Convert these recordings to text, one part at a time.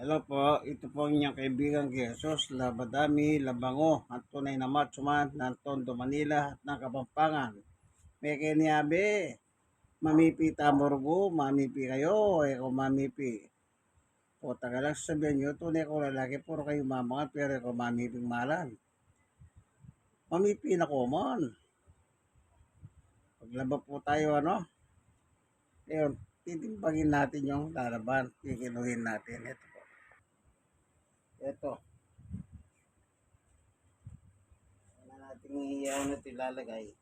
Hello po, ito po ang inyong kaibigan Jesus, Labadami, Labango, ang tunay na matsuman ng Tondo, Manila at ng Kapampangan. May kiniabe, mamipi tamorgo, mamipi kayo, eh mamipi. O taga lang sabihin nyo, tunay ko lalaki, puro kayo mamangat, pero ako mamiping malan. Mamipi na common. Paglaba po tayo, ano? Ngayon, titimpagin natin yung lalaban, kikiluhin natin. Ito. Ito. Wala nating iyaw na ilalagay.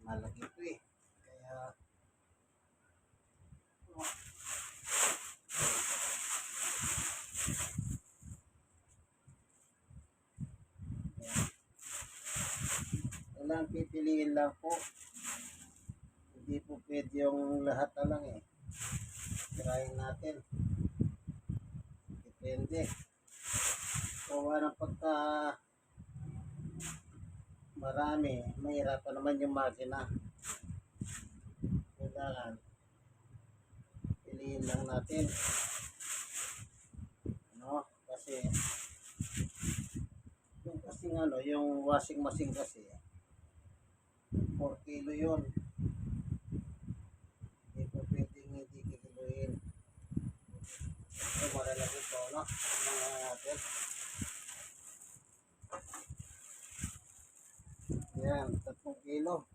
Malaki ito eh. Kaya, walang pipiliin lang po. Hindi po pwede yung lahat na lang eh. Tirahin natin. Depende. Kung ng pagka marami, mahirapan naman yung makina. Kailangan piliin lang natin. Ano? Kasi yung kasi ano, yung washing machine kasi 4 kilo yun. Hindi po pwedeng hindi kikiluhin. Ito malalaki ito, no? Nga natin. Yan, 3 kilo.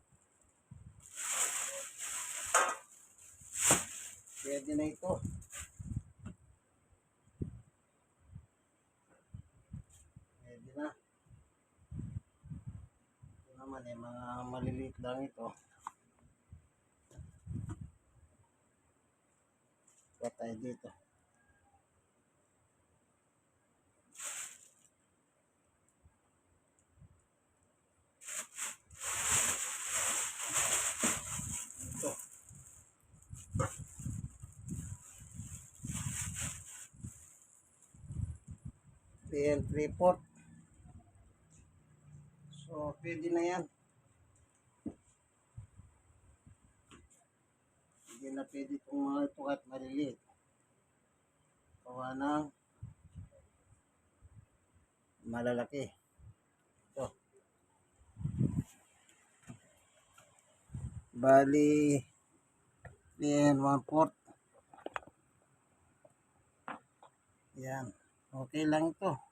Pwede na ito. Pwede na. Ito naman eh, mga maliliit lang ito. Patay dito. Three fourth. So, pwede na yan. Hindi na pwede itong mga ito at maliliit. Gawa ng malalaki. Ito. Bali, 3 and 1 fourth. Yan. Okay lang ito.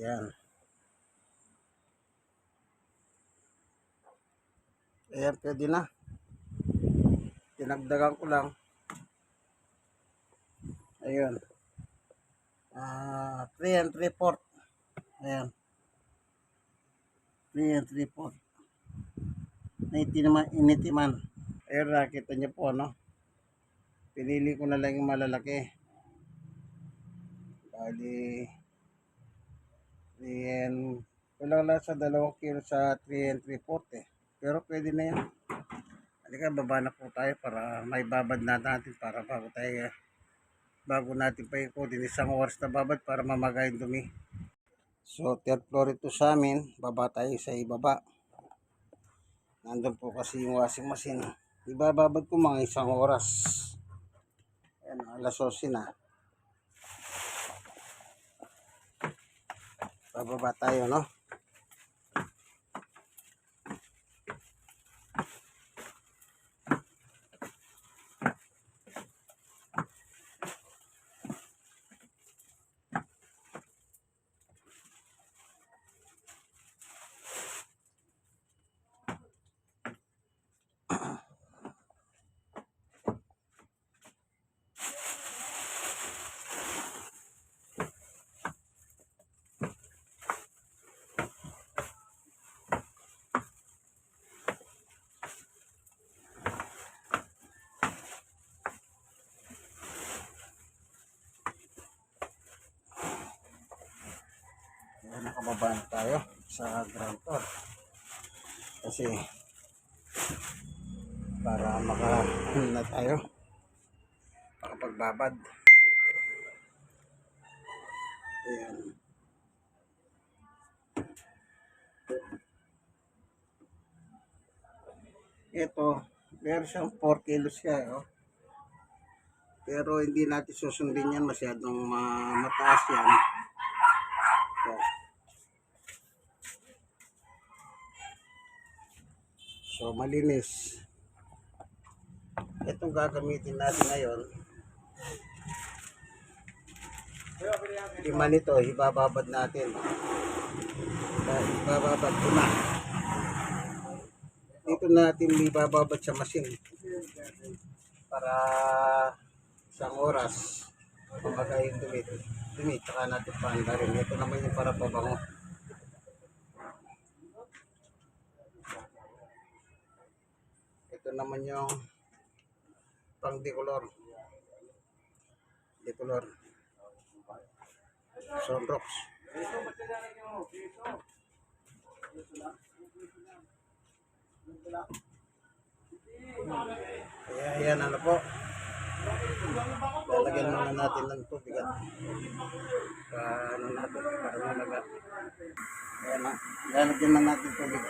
Yan. Ayan, pwede na. Tinagdagan ko lang. Ayun. Ah, 3 and 3 fourth. Ayan. 3 and 3 fourth. Naiti naman, initiman. Ayun, nakita niyo po, ano? Pinili ko na lang yung malalaki. Bali, 3 and, kulang lang sa 2 kilo sa 3 and 3 fourth eh. Pero pwede na yan. Halika, baba na po tayo para may babad na natin para bago tayo bago natin pa ikutin isang oras na babad para mamagay yung dumi. So, third floor ito sa amin. Baba tayo sa ibaba. Nandun po kasi yung washing machine. Ibababad ko mga isang oras. Ayan, alas 12 na. Bababa tayo, no? Na tayo sa ground floor. Kasi para maka ano na tayo makapagbabad. Ayan. Ito, meron siyang 4 kilos siya, oh. Pero hindi natin susundin yan, masyadong ma- mataas yan. Ito. So, malinis. Itong gagamitin natin ngayon. Lima nito, ibababad natin. Ibababad ko na. Dito natin ibababad sa machine. Para isang oras. Kumbaga yung dumi. Dumi, tsaka natin paanda rin. Ito naman yung para pabango. Ito naman yung pang decolor. Decolor. Sunrox. Kaya yan ano po. Lalagyan muna natin ng tubig at pa, ano natin, para malaga. Kaya na, lalagyan na natin tubig.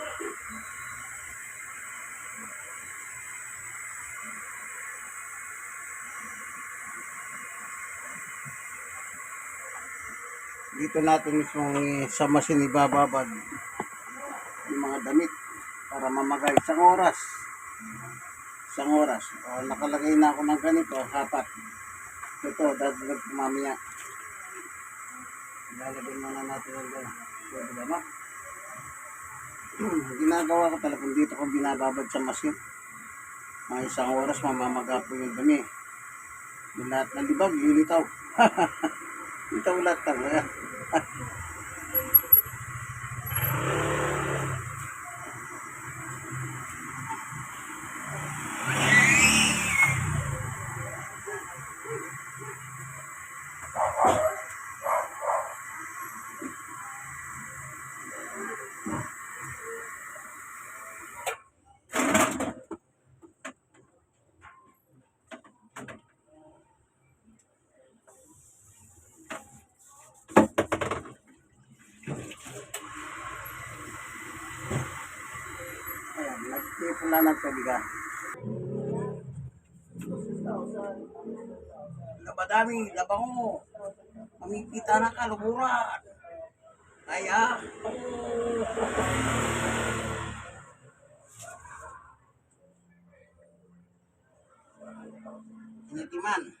Dito natin mismo sa machine ibababad yung mga damit para mamagay isang oras. Isang oras. O, nakalagay na ako ng ganito, hapat. Ito, dadagdag ko mamaya. Lalagyan muna natin ng ganito. Pwede ba ma? Ginagawa ko talaga kung dito ko binababad sa machine. Mga isang oras mamamaga po yung dumi. Yung lahat ng libag, lilitaw. Litaw lahat talaga. Nagtipon na ng tubig ah. Labadami, labango. Mamipita na ka, lumuran. Kaya, initiman.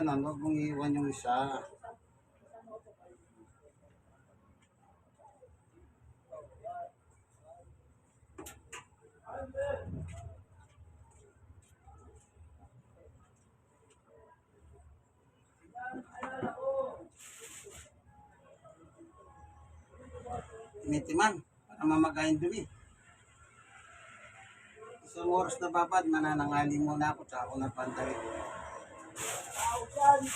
Ganun, huwag mong iwan yung isa. Initiman, para mamagayin dumi. Isang oras na babad, mananangali muna ako, tsaka ako napantali. Ito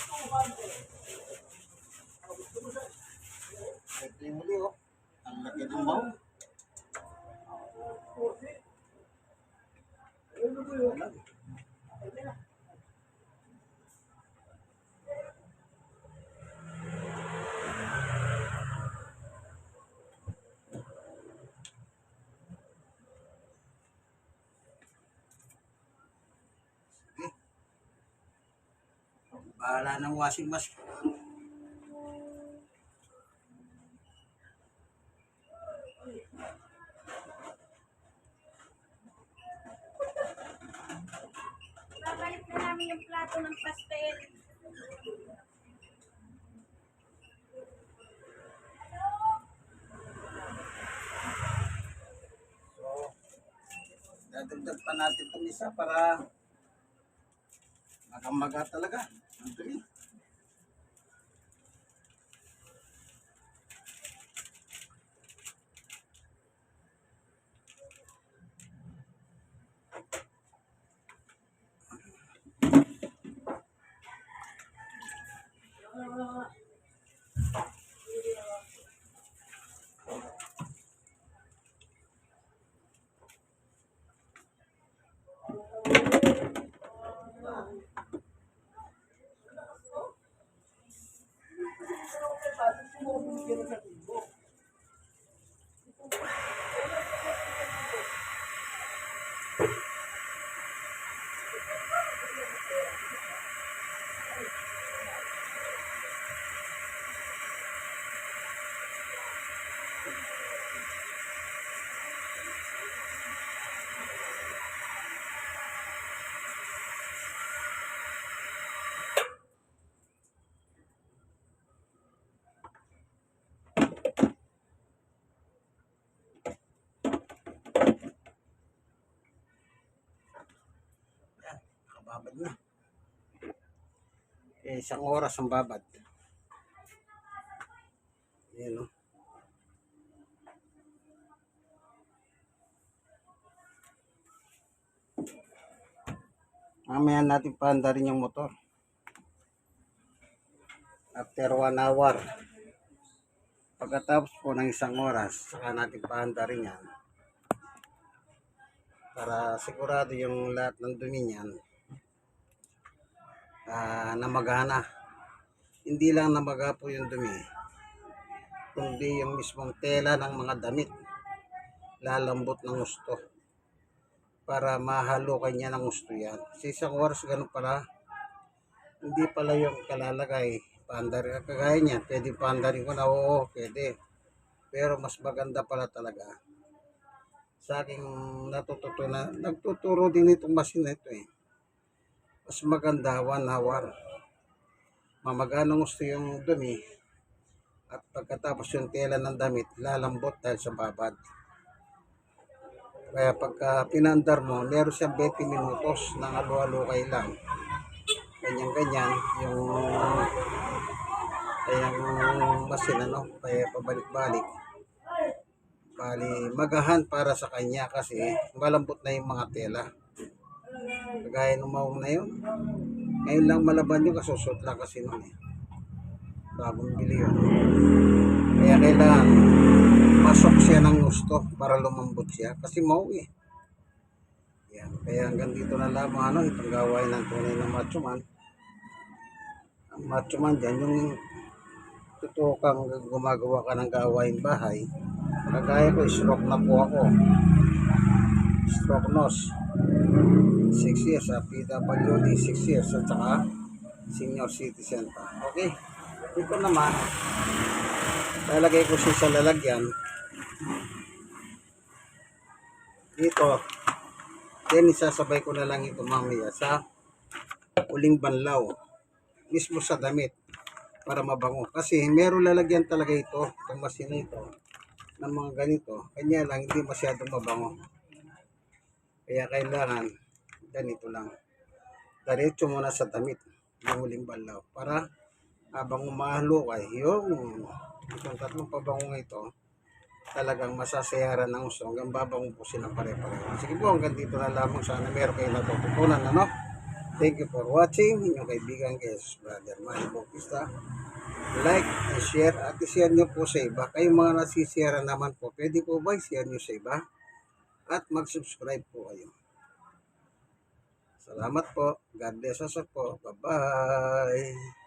yung huli, oh. Ang laki ng baon. Wala. Sige. Bahala ng washing machine. Babalik na namin yung plato ng pastel. So, dadagdag pa natin itong isa para magambaga talaga. Ang dumi. quiero ser nakababad na. Eh, isang oras ang babad. Yan o. Mamaya natin paanda rin yung motor. After one hour. Pagkatapos po ng isang oras, saka natin paanda rin yan. Para sigurado yung lahat ng dumi niyan ah, namagana. Hindi lang namaga po yung dumi, kundi yung mismong tela ng mga damit lalambot ng gusto para mahalo kanya ng gusto yan. Sa isang oras ganun pala, hindi pala yung kalalagay, paandar kagaya niya, pwede paandarin ko na, oo, pwede. Pero mas maganda pala talaga. Sa aking natututunan, nagtuturo din itong machine na ito eh. Mas maganda, one hour. Mamagana gusto yung dumi, at pagkatapos yung tela ng damit, lalambot dahil sa babad. Kaya pagka pinandar mo, meron siyang 20 minutos ng alo-alukay lang. Ganyan-ganyan, yung kaya yung masin ano, kaya pabalik-balik. Bali, magahan para sa kanya kasi malambot na yung mga tela. Kagaya nung maong na yun. Ngayon lang malaban yung kasusot lang kasi nun eh. Bagong bili yun. Kaya kailangan pasok siya ng gusto para lumambot siya kasi mau eh. Yan. Kaya hanggang dito na lamang ano, itong gawain ng tunay na macho man. Ang macho man dyan, yung totoo kang gumagawa ka ng gawain bahay. Kagaya ko, stroke na po ako. Stroke nose. 6 years sa PWD, 6 years at saka senior citizen pa. Okay. Dito naman, lalagay ko siya sa lalagyan. Dito, then isasabay ko na lang ito mamaya sa uling banlaw. Mismo sa damit para mabango. Kasi meron lalagyan talaga ito, itong machine ito, ng mga ganito. Kanya lang, hindi masyadong mabango. Kaya kailangan ganito lang. Diretso muna sa damit yung huling balaw para habang umahalo kay yung itong tatlong pabangong ito talagang masasayaran ng gusto hanggang babango po sila pare-pareho. Sige po, hanggang dito na lamang sana meron kayo natututunan. Ano? Thank you for watching. Inyong kaibigan kay Jesus Brother Manny Bautista. Like and share at i-share nyo po sa iba. Kayong mga nasishare naman po, pwede po ba i-share nyo sa iba? At mag-subscribe po kayo. Salamat po. God bless us po. Bye-bye.